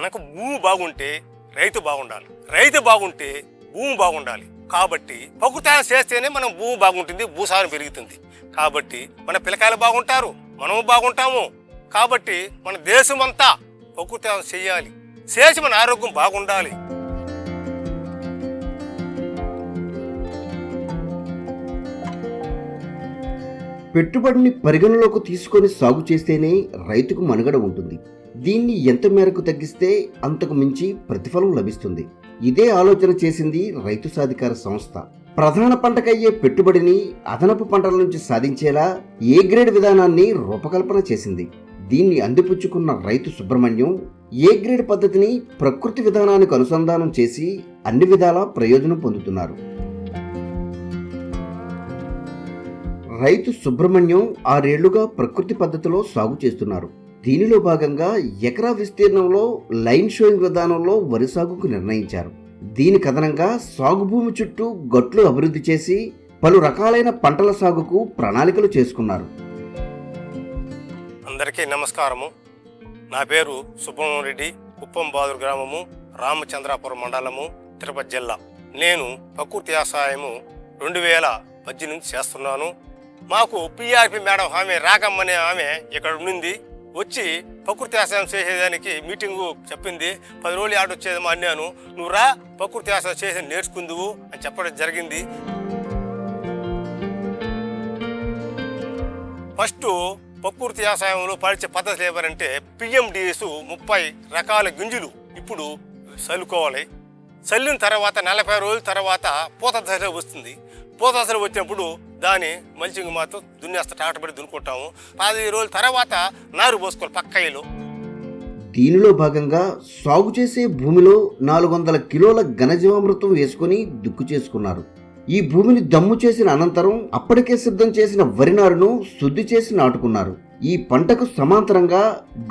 మనకు భూమి బాగుంటే రైతు బాగుండాలి. రైతు బాగుంటే భూమి బాగుండాలి. కాబట్టి ప్రకృతి చేస్తేనే మనం భూమి బాగుంటుంది భూసారం పెరుగుతుంది. కాబట్టి మన పిల్లకాయలు బాగుంటారు మనము బాగుంటాము. కాబట్టి మన దేశం అంతా ప్రకృతి చేయాలి. చేసి మన ఆరోగ్యం బాగుండాలి. పెట్టుబడిని పరిగణలోకి తీసుకొని సాగు చేస్తేనే రైతుకు మనుగడ ఉంటుంది. దీన్ని ఎంత మేరకు తగ్గిస్తే అంతకు మించి ప్రతిఫలం లభిస్తుంది? ఇదే ఆలోచన చేసింది రైతు సాధికార సంస్థ. ప్రధాన పంటకయ్యే పెట్టుబడిని అదనపు పంటల నుంచి సాధించేలా ఏ గ్రేడ్ విధానాన్ని రూపకల్పన చేసింది? దీన్ని అందిపుచ్చుకున్న రైతు సుబ్రహ్మణ్యం ఏ గ్రేడ్ పద్ధతిని ప్రకృతి విధానానికి అనుసంధానం చేసి అన్ని విధాలా ప్రయోజనం పొందుతున్నారు? రైతు సుబ్రహ్మణ్యం ఆరేళ్ళుగా ప్రకృతి పద్ధతిలో సాగు చేస్తున్నారు. దీనిలో భాగంగా ఎకరా విస్తీర్ణంలో లైన్ షోయింగ్ విధానంలో వరి సాగుకు నిర్ణయించారు. దీని కథనంగా సాగు భూమి చుట్టూ గట్లు అభివృద్ధి చేసి పలు రకాలైన పంటల సాగుకు ప్రణాళికలు చేసుకున్నారు. అందరికీ నమస్కారము. నా పేరు సుబ్రహ్మణ్యం రెడ్డి కుప్పం గ్రామము రామచంద్రాపురం మండలము తిరుపతి జిల్లా. నేను ప్రకృతి వ్యవసాయము రెండు వేల పద్దెనిమిది చేస్తున్నాను. మాకు పిఆర్పి మేడం ఆమె రాకమ్మనే ఆమె ఇక్కడ ఉండింది. వచ్చి ప్రకృతి వ్యవసాయం చేసేదానికి మీటింగు చెప్పింది. పది రోజులు ఆడ వచ్చేదేమో అన్నాను. నువ్వు రా ప్రకృతి వ్యవసాయం చేసి నేర్చుకుందువు అని చెప్పడం జరిగింది. ఫస్ట్ ప్రకృతి వ్యవసాయంలో పరిచే పద్ధతులు ఏమనంటే పిఎండిఎస్ ముప్పై రకాల గింజలు ఇప్పుడు చల్లుకోవాలి చల్లిన తర్వాత నలభై రోజుల తర్వాత పూత దశ వస్తుంది. పూత దశ వచ్చినప్పుడు దాన్ని మల్చింగ్ మాత్రం దున్నేస్తా ట్రాక్టర్ పెట్టి దున్నుకుంటాము. పదిహేను రోజుల తర్వాత నారు పోసుకోవాలి పక్కయ్యలో దీనిలో భాగంగా సాగు చేసే భూమిలో నాలుగు వందల కిలోల ఘనజీవామృతం వేసుకొని దుక్కు చేసుకున్నారు. ఈ భూమిని దమ్ము చేసిన అనంతరం అప్పటికే సిద్ధం చేసిన వరి నారును శుద్ధి చేసి నాటుకున్నారు. ఈ పంటకు సమాంతరంగా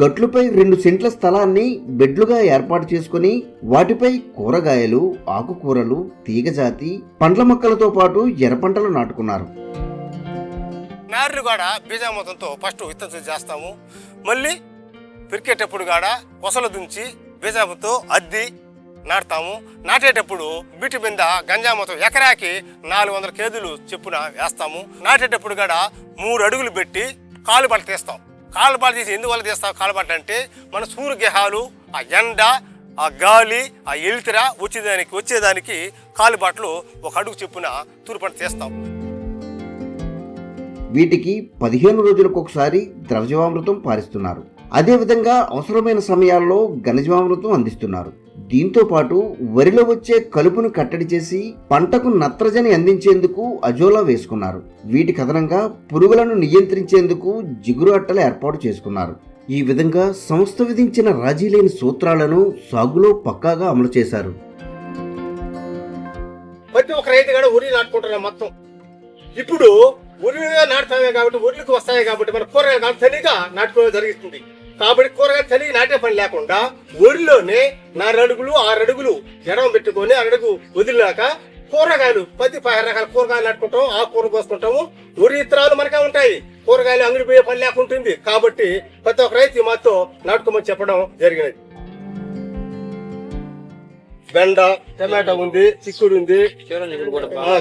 గట్లుపై రెండు సెంట్ల స్థలాన్ని బెడ్లుగా ఏర్పాటు చేసుకుని వాటిపై కూరగాయలు ఆకుకూరలు తీగజాతి పండ్ల మొక్కలతో పాటు ఎర్రపంటలు నాటుకున్నారు. నారుని కాడ బీజామృతంతో ఫస్ట్ విత్తనం చేస్తాము. మళ్ళీ పిరికేటప్పుడు కాడ కొసలు దుంచి బీజామృతంతో అద్ది నాటుతాము. నాటేటప్పుడు బిటి మీద గంజామృతం ఎకరాకి నాలుగు వందల కేజీలు చెప్పున వేస్తాము. నాటేటప్పుడు కూడా మూడు అడుగులు పెట్టి కాలు తీస్తాం. కాలు తీసి ఎందువల్ల తీస్తాం? కాలుబాట అంటే మన సూర్యగ్రహాలు ఆ ఎండ ఆ గాలి ఆ ఎలితిర వచ్చేదానికి వచ్చేదానికి కాలుబాట్లు ఒక అడుగు చెప్పున తూర్పంట తీస్తాం. వీటికి పదిహేను రోజులకు ఒకసారి ద్రవజీవామృతం పారిస్తున్నారు. అదేవిధంగా అవసరమైన సమయాల్లో ఘనజీవామృతం అందిస్తున్నారు. దీంతో పాటు వరిలో వచ్చే కలుపును కట్టడి చేసి పంటకు నత్రజని అందించేందుకు అజోలా వేసుకున్నారు. వీటి కథనంగా పురుగులను నియంత్రించేందుకు జిగురు అట్టలు ఏర్పాటు చేసుకున్నారు. ఈ విధంగా సంస్థ విధించిన రాజీ లేని సూత్రాలను సాగులో పక్కాగా అమలు చేశారు. ప్రతి ఒక్క రైతు కూడా ఉరి నాటుకుంటున్నాం మొత్తం. ఇప్పుడు ఉరి నాటుతామే కాబట్టి ఉర్లకు వస్తాయి కాబట్టి మన కూరగాయలు కాబట్టి నాటుకోవడం జరుగుతుంది. కాబట్టి కూరగాయలు తల్లి నాటే పని లేకుండా ఊరిలోనే నాలుగు అడుగులు ఆరు అడుగులు ఎడమ పెట్టుకొని అడుగు వదిలినాక కూరగాయలు పది పది రకాల కూరగాయలు నాటుకుంటాం ఆ కూర కోసుకుంటాము. ఉరి ఇత్తనాలు మనకే ఉంటాయి. కూరగాయలు అంగడి పోయే పని లేకుంటుంది కాబట్టి ప్రతి ఒక్క రైతు మాతో నాటుకోమని చెప్పడం జరిగినది. బెండ టమాటా ఉంది చిక్కుడు ఉంది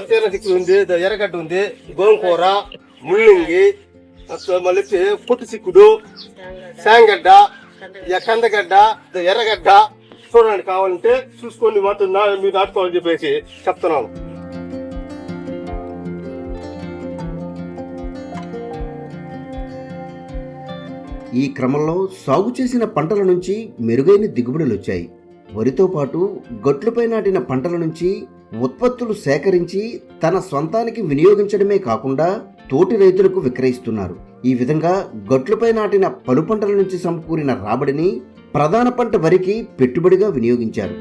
చీర చిక్కుడు ఉంది ఎర్రగడ్డ ఉంది గోంగూర ముల్లింగి మళ్ళీ వచ్చి చిక్కుడు శాంగడ్డ కందగడ్డ ఎర్రగడ్డ చూడండి కావాలంటే చూసుకొని మాత్రం మీరు నాటుకోవాలని చెప్పేసి చెప్తున్నాను. ఈ క్రమంలో సాగు చేసిన పంటల నుంచి మెరుగైన దిగుబడులు వచ్చాయి. వరితో పాటు గట్లుపై నాటిన పంటల నుంచి ఉత్పత్తులు సేకరించి తన సొంతానికి వినియోగించడమే కాకుండా తోటి రైతులకు విక్రయిస్తున్నారు. ఈ విధంగా గట్లుపై నాటిన పలు పంటల నుంచి సమకూరిన రాబడిని ప్రధాన పంట వరికి పెట్టుబడిగా వినియోగించారు.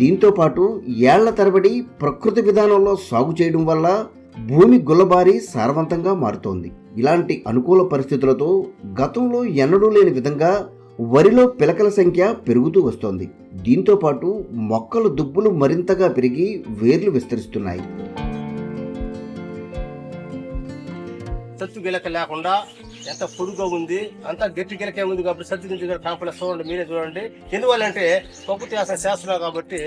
దీంతో పాటు ఏళ్ళ తరబడి ప్రకృతి విధానంలో సాగు చేయడం వల్ల భూమి గుల్లబారి సారవంతంగా మారుతోంది. ఇలాంటి అనుకూల పరిస్థితులతో గతంలో ఎన్నడూ లేని విధంగా వరిలో పిలకల సంఖ్య పెరుగుతూ వస్తోంది. దీంతో పాటు మొక్కల దుబ్బులు మరింతగా పెరిగి వేర్లు విస్తరిస్తున్నాయి. సత్తు గిలక లేకుండా ఎంత పొడుగా ఉంది అంత గట్టి గిలకే ఉంది కాబట్టి సత్తు గింజ కాంప్లెక్స్ చూడండి మీరే చూడండి. ఎందువల్లంటే పప్పు చేసిన శాస్త్రం కాబట్టి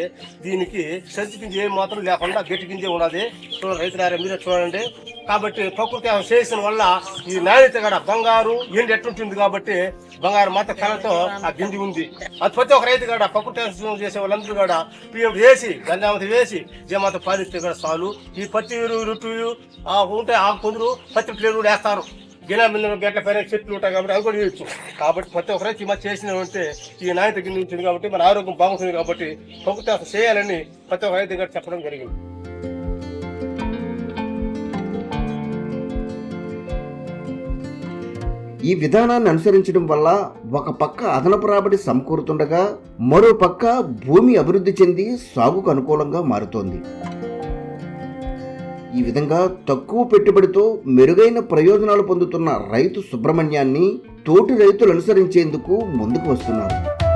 దీనికి సత్తు గింజ ఏం మాత్రం లేకుండా గట్టి గింజే ఉన్నది చూడండి రైతులారా మీరే చూడండి. కాబట్టి ప్రకృతి వ్యవసాయం చేసిన వల్ల ఈ నాణ్యత గడ బంగారు ఎండు ఎట్టుంటుంది కాబట్టి బంగారు మాత కళతో ఆ గింజ ఉంది. అది ప్రతి ఒక్క రైతు కాడ ప్రకృతి వ్యవసాయం చేసే వాళ్ళందరూ కూడా పిఎం వేసి గంజామతి వేసి జమాత పాలిస్తే కూడా చాలు. ఈ పత్తి ఎరువు రుట్టు ఆ ఉంటే ఆ కొందరు పత్తి ప్లేరు వేస్తారు. గిన్నె మిల్లు గట్ల పైన చెట్లు ఉంటాయి కాబట్టి అవి కూడా చేయొచ్చు కాబట్టి ప్రతి ఒక్క రైతు చేసిన చేసినామంటే ఈ నాణ్యత గిన్నె ఉంటుంది కాబట్టి మన ఆరోగ్యం బాగుంటుంది కాబట్టి ప్రకృతి చేయాలని ప్రతి ఒక్క రైతు గారు చెప్పడం జరిగింది. ఈ విధానాన్ని అనుసరించడం వల్ల ఒక పక్క అదనపు రాబడి సమకూరుతుండగా మరో పక్క భూమి అభివృద్ధి చెంది సాగుకు అనుకూలంగా మారుతోంది. ఈ విధంగా తక్కువ పెట్టుబడితో మెరుగైన ప్రయోజనాలు పొందుతున్న రైతు సుబ్రహ్మణ్యాన్ని తోటి రైతులు అనుసరించేందుకు ముందుకు వస్తున్నారు.